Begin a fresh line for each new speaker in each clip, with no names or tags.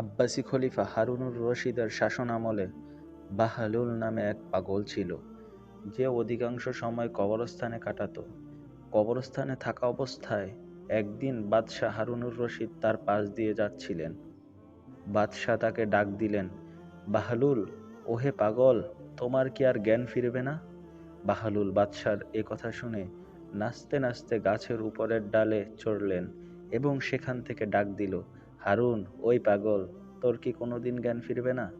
আব্বাসী খলিফা হারুনুর রশিদের শাসনামলে বাহালুল নামে এক পাগল ছিল, যে অধিকাংশ সময় কবরস্থানে কাটাতো। কবরস্থানে থাকা অবস্থায় একদিন বাদশাহ হারুনুর রশিদ তার পাশ দিয়ে যাচ্ছিলেন। বাদশাহ তাকে ডাক দিলেন, বাহালুল, ওহে পাগল, তোমার কি আর জ্ঞান ফিরবে না? বাহালুল বাদশার এ কথা শুনে নাচতে নাচতে গাছের উপরের ডালে চড়লেন এবং সেখান থেকে ডাক দিল হারুন, ওই পাগল, তোর কি কোনোদিন জ্ঞান ফিরবে না?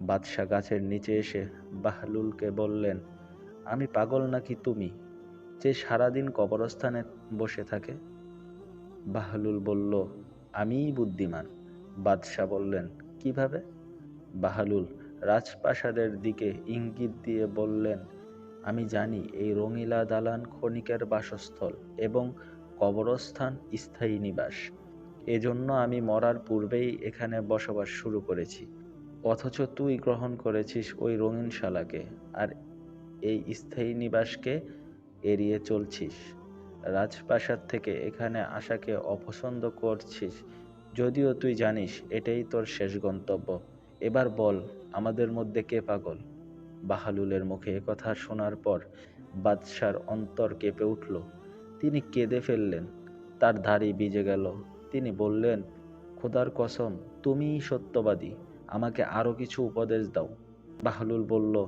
বাদশাহ গাছের নিচে এসে বাহলুলকে বললেন, আমি পাগল নাকি তুমি, যে সারাদিন কবরস্থানে বসে থাকে? বাহলুল বলল, আমিই বুদ্ধিমান। বাদশাহ বললেন, কীভাবে? বাহালুল রাজপ্রাসাদের দিকে ইঙ্গিত দিয়ে বললেন, আমি জানি এই রঙিলা দালান ক্ষণিকের বাসস্থল এবং কবরস্থান স্থায়ী নিবাস। এজন্য আমি মরার পূর্বেই এখানে বসবাস শুরু করেছি। অথচ তুই গ্রহণ করেছিস ওই রঙিন শালাকে, আর এই স্থায়ী নিবাসকে এড়িয়ে চলছিস। রাজপ্রাসাদ থেকে এখানে আসাকে অপছন্দ করছিস, যদিও তুই জানিস এটাই তোর শেষ গন্তব্য। এবার বল, আমাদের মধ্যে কে পাগল? বাহালুলের মুখে কথা শোনার পর বাদশার অন্তর কেঁপে উঠল। তিনি কেঁদে ফেললেন, তার ধারি ভিজে গেল। তিনি বললেন, খোদার কসম, তুমিই সত্যবাদী, আমাকে আরও কিছু উপদেশ দাও। বাহলুল বলল,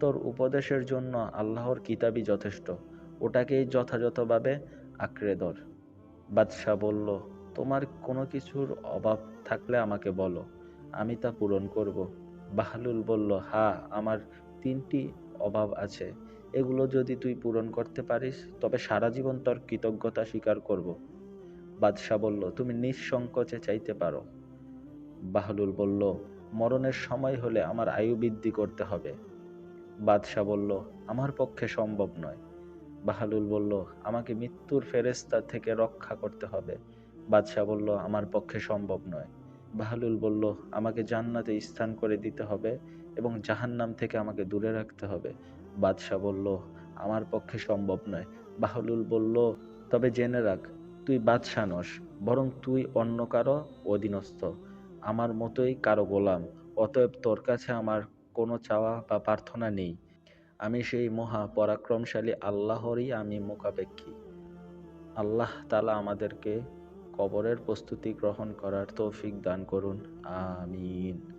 তোর উপদেশের জন্য আল্লাহর কিতাবই যথেষ্ট, ওটাকেই যথাযথভাবে আঁকড়ে ধর। বাদশাহ বলল, তোমার কোনো কিছুর অভাব থাকলে আমাকে বলো, আমি তা পূরণ করব। বাহলুল বলল, হা, আমার তিনটি অভাব আছে, এগুলো যদি তুই পূরণ করতে পারিস, তবে সারা জীবন তোর কৃতজ্ঞতা স্বীকার করব। বাদশাহ বলল, তুমি নিঃসংকোচে চাইতে পারো। বাহলুল বলল, মরণের সময় হলে আমার আয়ু বৃদ্ধি করতে হবে। বাদশাহ বলল, আমার পক্ষে সম্ভব নয়। বাহালুল বলল, আমাকে মৃত্যুর ফেরেস্তা থেকে রক্ষা করতে হবে। বাদশাহ বলল, আমার পক্ষে সম্ভব নয়। বাহালুল বলল, আমাকে জান্নাতে স্থান করে দিতে হবে এবং জাহান্নাম থেকে আমাকে দূরে রাখতে হবে। বাদশাহ বলল, আমার পক্ষে সম্ভব নয়। বাহলুল বলল, তবে জেনে রাখ তুই বাদশাহ নস, বরং তুই অন্য কারও অধীনস্থ। আমার মতোই কারও গোলাম, অতএব তোর কাছে আমার কোনো চাওয়া বা প্রার্থনা নেই। আমি সেই মহা পরাক্রমশালী আল্লাহরই আমি মোকাবেক্ষী আল্লাহ তালা আমাদেরকে কবরের প্রস্তুতি গ্রহণ করার তৌফিক দান করুন। আমিন।